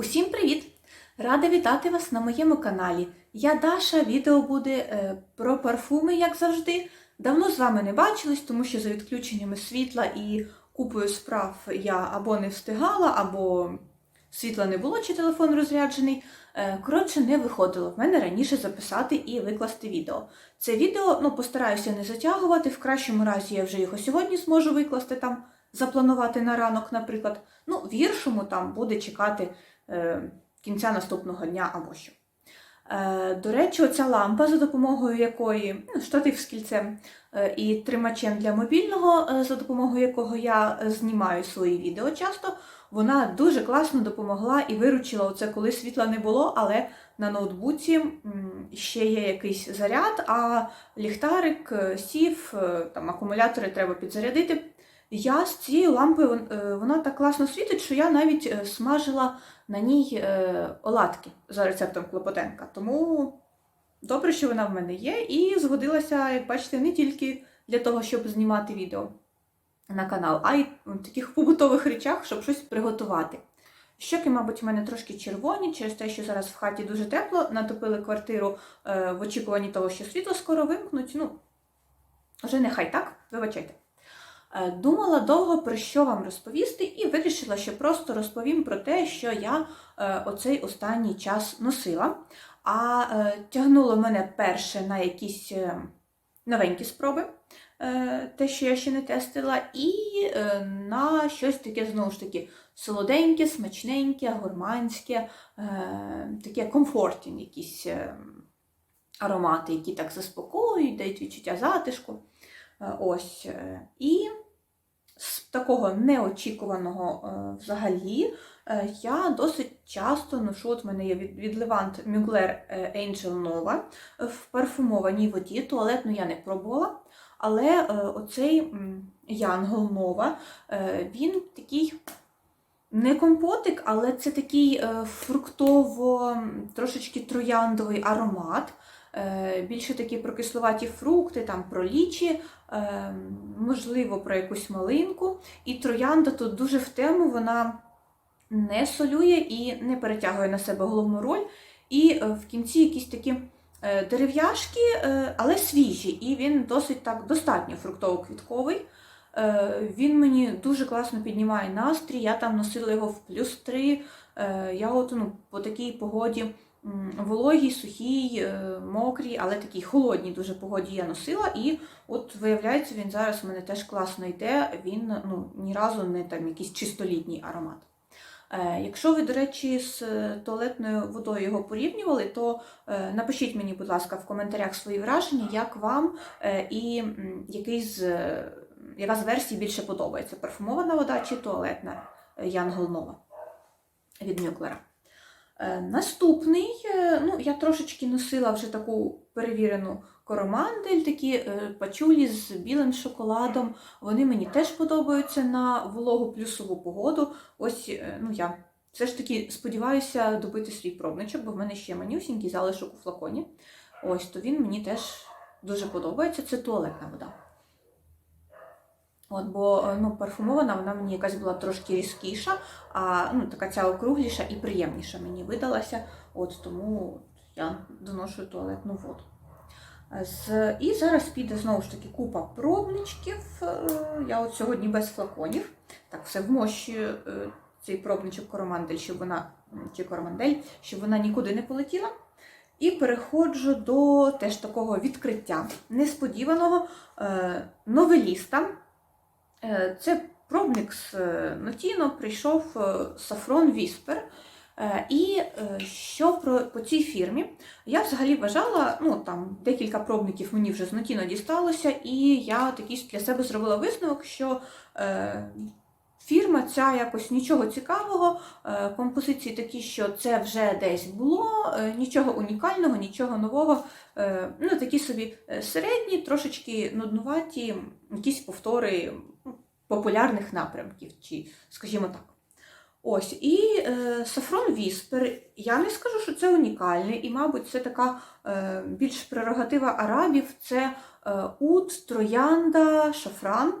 Усім привіт! Рада вітати вас на моєму каналі. Я Даша, відео буде е, про парфуми, як завжди. Давно з вами не бачились, тому що за відключеннями світла і купою справ я або не встигала, або світла не було, чи телефон розряджений. Е, Коротше, не виходило в мене раніше записати і викласти відео. Це відео ну, постараюся не затягувати. В кращому разі я вже його сьогодні зможу викласти там, запланувати на ранок, наприклад. Ну, в гіршому там буде чекати е, кінця наступного дня або що. Е, до речі, оця лампа, за допомогою якої ну, штатив з кільцем е, і тримачем для мобільного, е, за допомогою якого я е, знімаю свої відео часто, вона дуже класно допомогла і виручила оце, коли світла не було, але на ноутбуці ще є якийсь заряд, а ліхтарик е, сів, е, там акумулятори треба підзарядити. Я з цією лампою е, вона так класно світить, що я навіть е, смажила на ній е, оладки за рецептом Клопотенка. Тому добре, що вона в мене є, і згодилася, як бачите, не тільки для того, щоб знімати відео на канал, а й в таких побутових речах, щоб щось приготувати. Щоки, мабуть, в мене трошки червоні, через те, що зараз в хаті дуже тепло, натопили квартиру в очікуванні того, що світло скоро вимкнуть. Ну, вже нехай так, вибачайте. Е, Думала довго про що вам розповісти, і вирішила, що просто розповім про те, що я е, оцей останній час носила. А е, тягнуло мене перше на якісь новенькі спроби, те, що я ще не тестила, і на щось таке, знову ж таки, солоденьке, смачненьке, гурманське, таке комфортні якісь аромати, які так заспокоюють, дають відчуття затишку. Е, Ось. е, І з такого неочікуваного е, взагалі я досить часто ношу, от в мене є від, Levant Mugler Angel Nova в парфумованій воді. Туалетну я не пробувала. Але оцей Янгол Нова, він такий не компотик, але це такий фруктово, трошечки трояндовий аромат. Е, Більше такі про кисловаті фрукти, там про лічі, е, можливо, про якусь малинку. І троянда тут дуже в тему, вона не солює і не перетягує на себе головну роль. І е, в кінці якісь такі дерев'яшки, але свіжі, і він досить так достатньо фруктово-квітковий. Він мені дуже класно піднімає настрій. Я там носила його в плюс 3. Е, Я от ну, по такій погоді вологій, сухій, е, мокрій, але такій холодній дуже погоді я носила. І от виявляється, він зараз у мене теж класно йде. Він ну, ні разу не там якийсь чистолітній аромат. Е, Якщо ви, до речі, з е, туалетною водою його порівнювали, то напишіть мені, будь ласка, в коментарях свої враження, як вам і який з, яка з версій більше подобається: парфумована вода чи туалетна Янгол Нова від Мюклера. Е, Наступний, е, ну, я трошечки носила вже таку перевірену коромандель, такі е, пачулі з білим шоколадом. Вони мені теж подобаються на вологу плюсову погоду. Ось, ну я все ж таки сподіваюся добити свій пробничок, бо в мене ще манюсінький залишок у флаконі. Ось, то він мені теж дуже подобається. Це туалетна вода. От, бо е, ну, парфумована вона мені якась була трошки різкіша, а ну, така ця округліша і приємніша мені видалася. От тому я доношу туалетну воду. З... І зараз піде знову ж таки купа пробничків. Е, Я от сьогодні без флаконів. Так, все вмощую е, цей пробничок коромандель, щоб вона чи коромандель, щоб вона нікуди не полетіла. І переходжу до теж такого відкриття несподіваного новеліста. Е, Це пробник з е, Нотіно прийшов е, Сафрон Віспер. І що про по цій фірмі? Я взагалі вважала, ну там декілька пробників мені вже з Нотіно дісталося, і я такий для себе зробила висновок, що е, фірма ця якось нічого цікавого, е, композиції такі, що це вже десь було, е, нічого унікального, нічого нового. Е, ну, такі собі середні, трошечки нуднуваті, якісь повтори популярних напрямків, чи, скажімо так. Ось, і е, Сафрон Віспер, я не скажу, що це унікальний, і, мабуть, це така е, більш прерогатива арабів: це е, ут, троянда, шафран.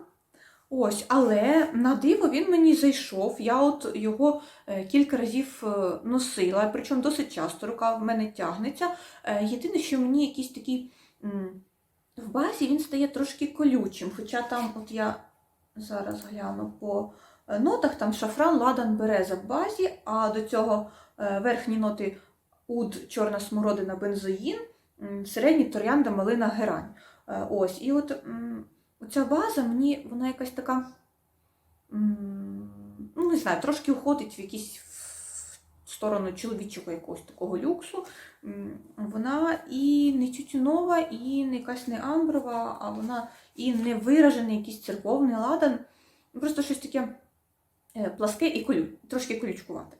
Ось, але на диво він мені зайшов. Я от його е, кілька разів е, носила, причому досить часто рука в мене тягнеться. Е, Єдине, що мені якийсь такий в базі він стає трошки колючим. Хоча там, от я зараз гляну по е, нотах, там шафран, ладан, береза в базі, а до цього е, верхні ноти уд, чорна смородина, бензоїн, середні троянда, малина, герань. Е, Ось, і от ця база мені вона якась така, ну не знаю, трошки уходить в якісь сторону чоловічого якогось такого люксу. Вона і не тютюнова, і не якась не амброва, а вона і не виражений якийсь церковний ладан. Просто щось таке е, пласке і колю, трошки колючкувате.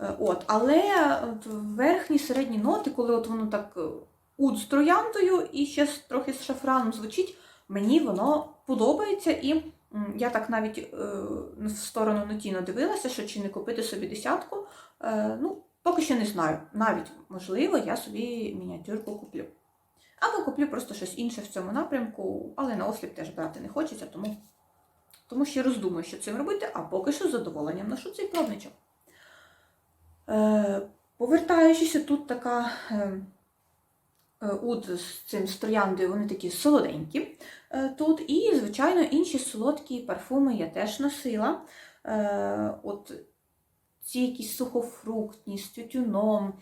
Е, От, але от верхні середні ноти, коли от воно так е, уд з трояндою і ще трохи з шафраном звучить, мені воно подобається. І я так навіть е, в сторону Нотіно дивилася, що чи не купити собі десятку. Е, ну, поки що не знаю. Навіть, можливо, я собі мініатюрку куплю. Або куплю просто щось інше в цьому напрямку, але на осліп теж брати не хочеться, тому, тому ще роздумую, що цим робити, а поки що з задоволенням ношу цей пробничок. Е, повертаючись, тут така е, е, з цим з трояндою, вони такі солоденькі е, тут. І, звичайно, інші солодкі парфуми я теж носила. Е, от ці якісь сухофруктні, з тютюном,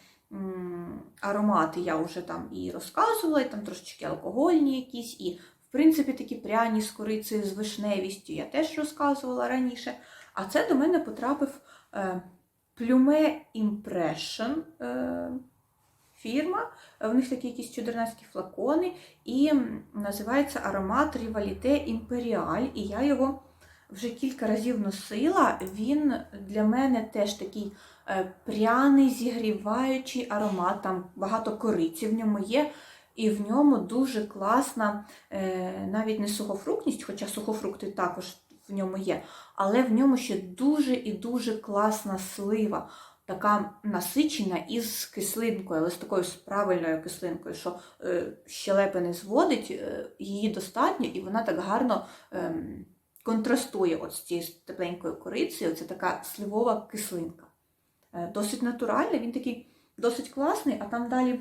аромати я вже там і розказувала, і там трошечки алкогольні якісь, і, в принципі, такі пряні з корицею, з вишневістю я теж розказувала раніше. А це до мене потрапив е, Plume Impression фірма. В них такі якісь чудернацькі флакони, і називається аромат Rivalité Imperial. І я його вже кілька разів носила. Він для мене теж такий е, пряний, зігріваючий аромат. Там багато кориці в ньому є. І в ньому дуже класна, е, навіть не сухофруктність, хоча сухофрукти також в ньому є, але в ньому ще дуже і дуже класна слива, така насичена із кислинкою, але з такою правильною кислинкою, що е, щелепи не зводить, е, її достатньо, і вона так гарно ем, контрастує от з цією тепленькою корицею. Це така сливова кислинка. Е, Досить натуральний, він такий досить класний, а там далі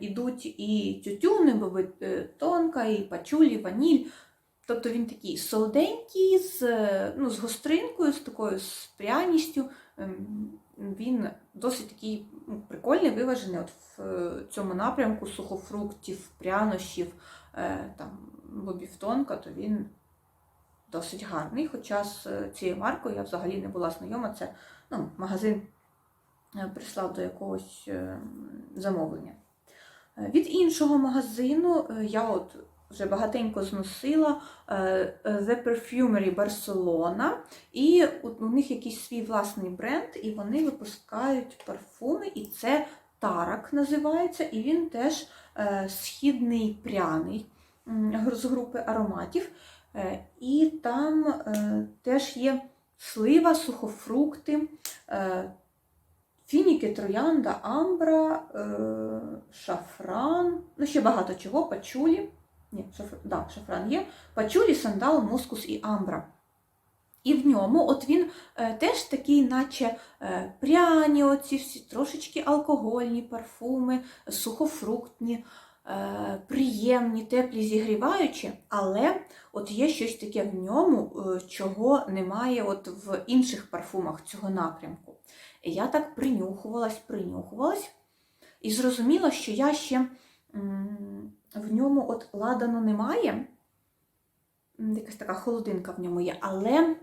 ідуть і тютюни, тонка, і пачулі, ваніль. Тобто він такий солоденький, з, ну, з гостринкою, з такою з пряністю. Ем, Він досить такий ну, прикольний, виважений от в е, цьому напрямку сухофруктів, прянощів, е, там, бобівтонка, то він досить гарний. Хоча з е, цією маркою я взагалі не була знайома. Це ну, магазин прислав до якогось е, замовлення. Від іншого магазину я от вже багатенько зносила е, е, The Perfumery Barcelona, і у них якийсь свій власний бренд, і вони випускають парфуми, і це Тарак називається, і він теж е, східний пряний з групи ароматів. І там теж є слива, сухофрукти, фініки, троянда, амбра, шафран, ну ще багато чого, пачулі. Ні, шафр... да, шафран є. Пачулі, сандал, мускус і амбра. І в ньому от він е, теж такий, наче е, пряні, оці всі трошечки алкогольні парфуми, сухофруктні, е, приємні, теплі, зігріваючі, але от є щось таке в ньому, е, чого немає от в інших парфумах цього напрямку. Я так принюхувалась, принюхувалась і зрозуміла, що я ще м, в ньому от ладану немає. Якась така холодинка в ньому є, але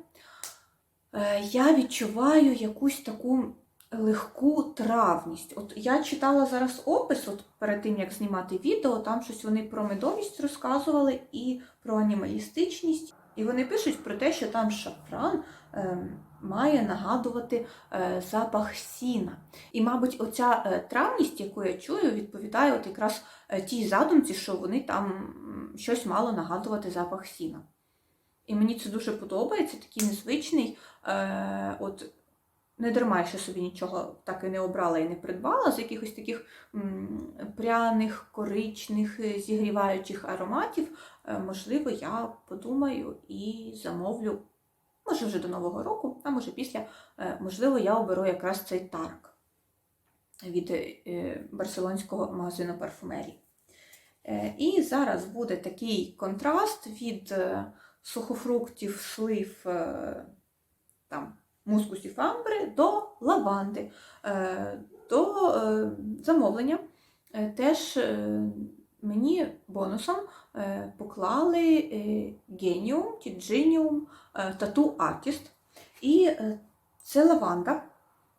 е, я відчуваю якусь таку легку травність. От я читала зараз опис, от перед тим як знімати відео, там щось вони про медовість розказували і про анімалістичність. І вони пишуть про те, що там шафран е, має нагадувати е, запах сіна. І, мабуть, оця е, травність, яку я чую, відповідає от якраз е, тій задумці, що вони там щось мало нагадувати запах сіна. І мені це дуже подобається, такий незвичний. От не дарма ще собі нічого так і не обрала і не придбала з якихось таких пряних, коричних, е, зігріваючих ароматів. е, можливо, я подумаю і замовлю, може вже до Нового року, а може після, е, можливо, я оберу якраз цей тарк від барселонського магазину парфумерії. І зараз буде такий контраст від сухофруктів, слив, там, мускусів амбри до лаванди. Е, До е, замовлення е, теж мені бонусом поклали Tijinium, е, Tattoo Artist. І це лаванда.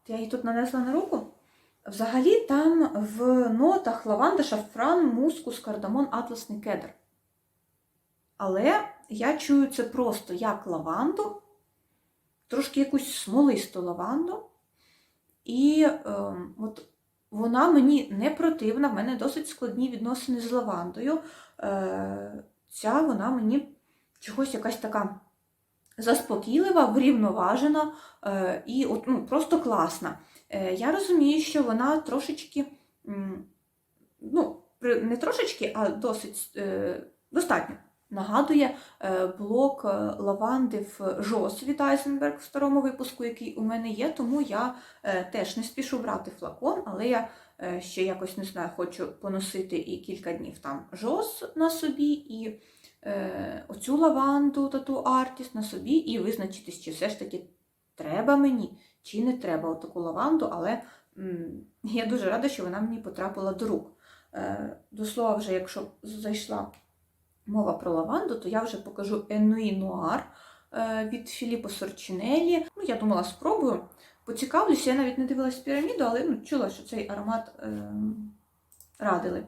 Я її тут нанесла на руку. Взагалі там в нотах лаванда, шафран, мускус, кардамон, атласний кедр. Але я чую це просто як лаванду, трошки якусь смолисту лаванду. І е, от вона мені не противна, в мене досить складні відносини з лавандою. Е, ця вона мені чогось якась така заспокійлива, врівноважена е, і от, ну, просто класна. Е, я розумію, що вона трошечки, ну, не трошечки, а досить е, достатньо нагадує е, блок е, лаванди в Жос від Айзенберг в старому випуску, який у мене є, тому я е, теж не спішу брати флакон, але я ще якось не знаю, хочу поносити і кілька днів там Жос на собі, і е, оцю лаванду тату Артіс на собі, і визначитись, чи все ж таки треба мені, чи не треба таку лаванду, але м, я дуже рада, що вона мені потрапила до рук. До слова, вже якщо зайшла мова про лаванду, то я вже покажу Енуї Нуар від Філіппо Сорчинелі. Ну, я думала, спробую. Поцікавлюся, я навіть не дивилась піраміду, але ну, чула, що цей аромат е, радили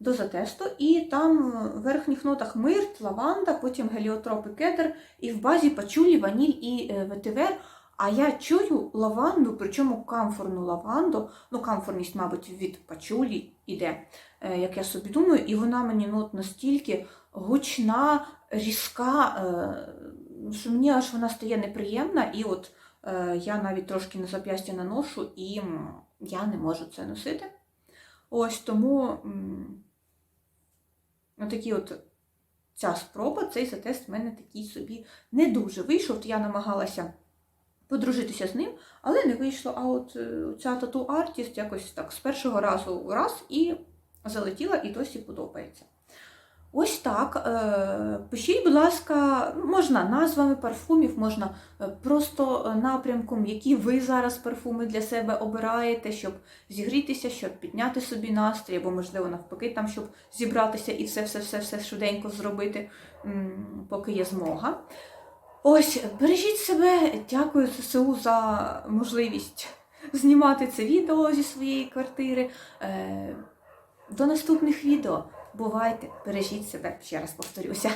до затесту. І там в верхніх нотах мирт, лаванда, потім геліотроп і кедр, і в базі пачулі, ваніль і е, ветивер. А я чую лаванду, причому камфорну лаванду, ну камфорність, мабуть, від пачулі іде, е, як я собі думаю, і вона мені ну, настільки гучна, різка, е, що мені аж вона стає неприємна, і от е, я навіть трошки на зап'ястя наношу, і я не можу це носити. Ось тому отакі от ця спроба, цей затест в мене такий собі не дуже вийшов. Я намагалася подружитися з ним, але не вийшло. А от е, ця тату артіст якось так з першого разу раз і залетіла, і досі подобається. Ось так. Е, Пишіть, будь ласка, можна назвами парфумів, можна е, просто е, напрямком, які ви зараз парфуми для себе обираєте, щоб зігрітися, щоб підняти собі настрій, або, можливо, навпаки, там, щоб зібратися і все-все-все швиденько зробити, поки є змога. Ось, бережіть себе, дякую ЗСУ за можливість знімати це відео зі своєї квартири. До наступних відео. Бувайте, бережіть себе, ще раз повторюся.